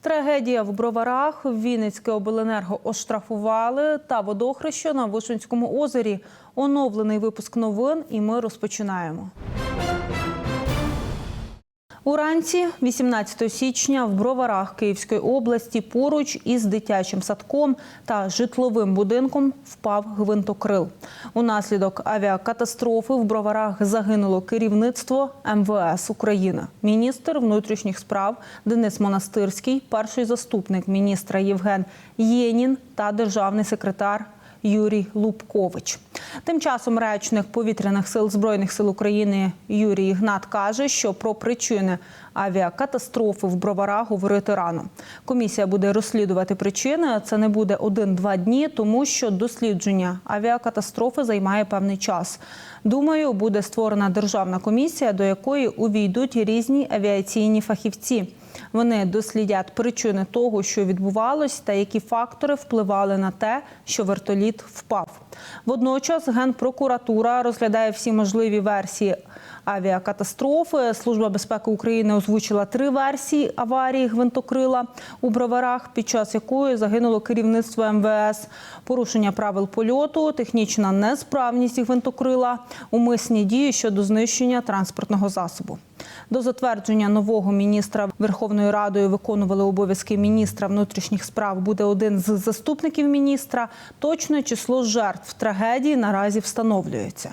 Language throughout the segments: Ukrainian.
Трагедія в броварах. Вінницьке обленерго оштрафували та водохреще на Вишинському озері. Оновлений випуск новин, і ми розпочинаємо. Уранці, 18 січня, в броварах Київської області поруч із дитячим садком та житловим будинком впав гвинтокрил. Унаслідок авіакатастрофи в броварах загинуло керівництво МВС України. Міністр внутрішніх справ Денис Монастирський, перший заступник міністра Євген Єнін та державний секретар Юрій Лубкович. Тим часом речник повітряних сил збройних сил України Юрій Ігнат каже, що про причини авіакатастрофи в броварах говорити рано. Комісія буде розслідувати причини. Це не буде один-два дні, тому що дослідження авіакатастрофи займає певний час. Думаю, буде створена державна комісія, до якої увійдуть різні авіаційні фахівці. Вони дослідять причини того, що відбувалось, та які фактори впливали на те, що вертоліт впав. Водночас генпрокуратура розглядає всі можливі версії авіакатастрофи. Служба безпеки України озвучила три версії аварії гвинтокрила у броварах, під час якої загинуло керівництво МВС, порушення правил польоту, технічна несправність гвинтокрила, умисні дії щодо знищення транспортного засобу. До затвердження нового міністра Верховною Радою виконували обов'язки міністра внутрішніх справ. Буде один з заступників міністра. Точне число жертв трагедії наразі встановлюється.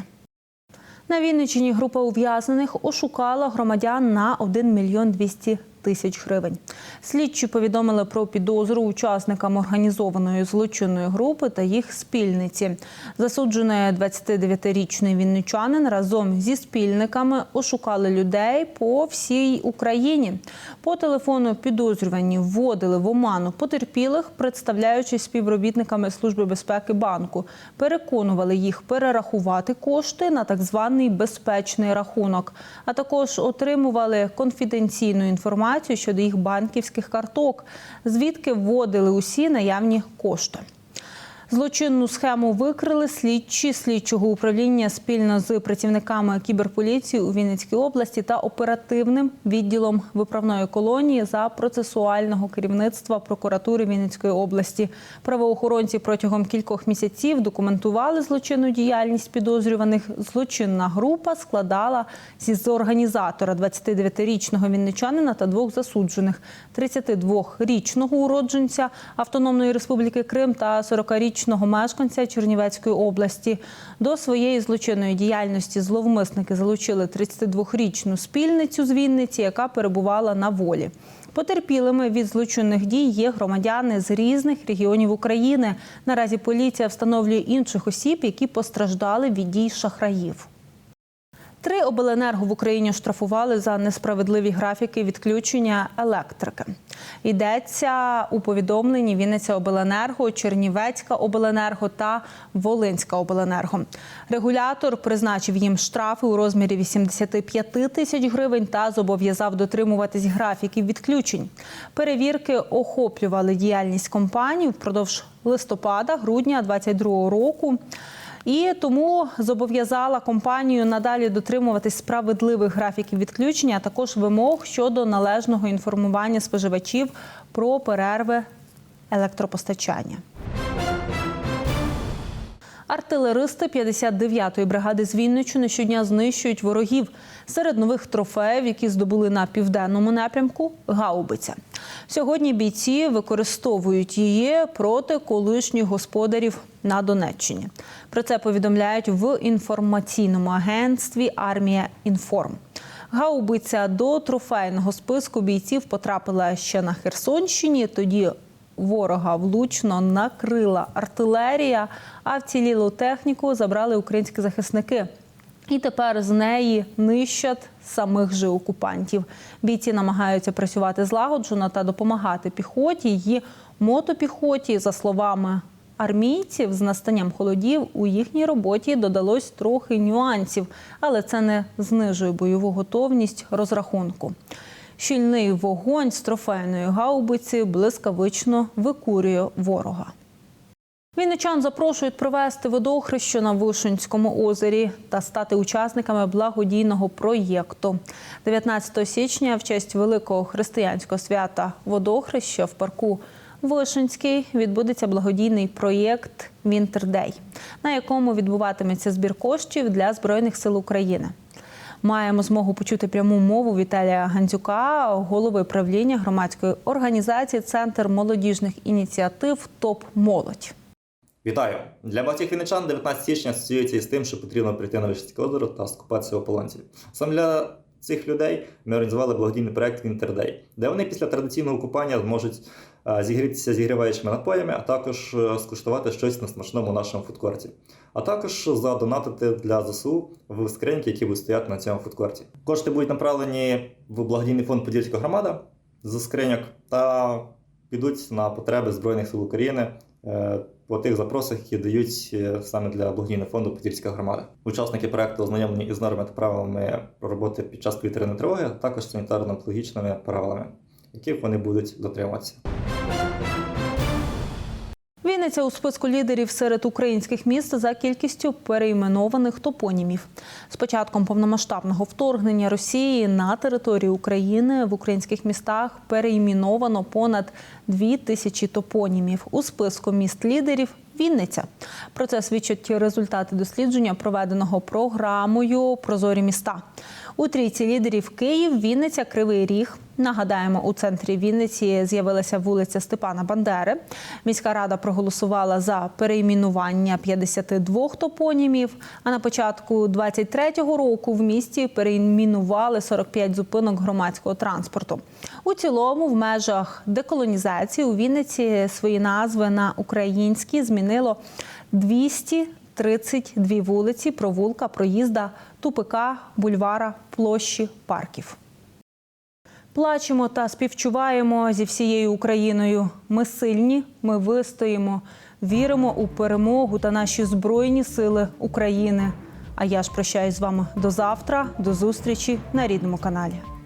На Вінниччині група ув'язнених ошукала громадян на 1 мільйон 200 тисяч гривень. Слідчі повідомили про підозру учасникам організованої злочинної групи та їх спільниці. Засуджений 29-річний вінничанин разом зі спільниками ошукали людей по всій Україні. По телефону підозрювані вводили в оману потерпілих, представляючись співробітниками Служби безпеки банку. Переконували їх перерахувати кошти на так званий безпечний рахунок, а також отримували конфіденційну інформацію щодо їх банківських карток, звідки вводили усі наявні кошти. Злочинну схему викрили слідчі слідчого управління спільно з працівниками кіберполіції у Вінницькій області та оперативним відділом виправної колонії за процесуального керівництва прокуратури Вінницької області. Правоохоронці протягом кількох місяців документували злочинну діяльність підозрюваних. Злочинна група складала зі організатора 29-річного вінничанина та двох засуджених 32-річного уродженця Автономної Республіки Крим та 40-річного річного мешканця Чернівецької області. До своєї злочинної діяльності зловмисники залучили 32-річну спільницю з Вінниці, яка перебувала на волі. Потерпілими від злочинних дій є громадяни з різних регіонів України. Наразі поліція встановлює інших осіб, які постраждали від дій шахраїв. Три обленерго в Україні штрафували за несправедливі графіки відключення електрики. Йдеться у повідомленні Вінниця Обленерго, Чернівецька обленерго та Волинська обленерго. Регулятор призначив їм штрафи у розмірі 85 тисяч гривень та зобов'язав дотримуватись графіків відключень. Перевірки охоплювали діяльність компаній впродовж листопада, грудня 2022 року. І тому зобов'язала компанію надалі дотримуватись справедливих графіків відключення, а також вимог щодо належного інформування споживачів про перерви електропостачання. Артилеристи 59-ї бригади з Вінниччини щодня знищують ворогів. Серед нових трофеїв, які здобули на південному напрямку, гаубиця. Сьогодні бійці використовують її проти колишніх господарів на Донеччині. Про це повідомляють в інформаційному агентстві Армія Інформ. Гаубиця до трофейного списку бійців потрапила ще на Херсонщині. Тоді ворога влучно накрила артилерія, а вцілілу техніку забрали українські захисники. І тепер з неї нищать самих же окупантів. Бійці намагаються працювати злагоджено та допомагати піхоті і мотопіхоті. За словами армійців, з настанням холодів у їхній роботі додалось трохи нюансів, але це не знижує бойову готовність розрахунку. Щільний вогонь з трофейної гаубиці блискавично викурює ворога. Вінничан запрошують провести водохрещу на Вишенському озері та стати учасниками благодійного проєкту. 19 січня в честь великого християнського свята водохреща в парку Вишенський відбудеться благодійний проєкт Вінтердей, на якому відбуватиметься збір коштів для Збройних сил України. Маємо змогу почути пряму мову Віталія Гандзюка, голови правління громадської організації Центр молодіжних ініціатив ТОП Молодь. Вітаю! Для багатьох вінничан 19 січня асоціюється із тим, що потрібно прийти на Вишнське озеро та скупатися у ополонці. Сам для цих людей ми організували благодійний проект Вінтердей, де вони після традиційного купання зможуть зігрітися зігріваючими напоями, а також е, скуштувати щось на смачному нашому фудкорті. А також задонатити для ЗСУ в скриньки, які будуть стояти на цьому фудкорті. Кошти будуть направлені в благодійний фонд Подільська громада з скриньок та підуть на потреби Збройних сил України е, по тих запросах, які дають е, саме для благодійного фонду Подільська громада. Учасники проекту ознайомлені із нормами та правилами роботи під час повітряної тривоги, також санітарно-екологічними правилами, яких вони будуть дотримуватися. Вінниця у списку лідерів серед українських міст за кількістю перейменованих топонімів. З початком повномасштабного вторгнення Росії на територію України в українських містах перейменовано понад дві тисячі топонімів. У списку міст лідерів Вінниця. Про це свідчать результати дослідження, проведеного програмою Прозорі міста. У трійці лідерів Київ, Вінниця, Кривий Ріг. Нагадаємо, у центрі Вінниці з'явилася вулиця Степана Бандери. Міська рада проголосувала за перейменування 52 топонімів. А на початку 23-го року в місті перейменували 45 зупинок громадського транспорту. У цілому, в межах деколонізації у Вінниці свої назви на українські змінило 232 вулиці, провулка, проїзда, тупика, бульвара, площі, парків. Плачемо та співчуваємо зі всією Україною. Ми сильні, ми вистоїмо, віримо у перемогу та наші збройні сили України. А я ж прощаюсь з вами до завтра, до зустрічі на рідному каналі.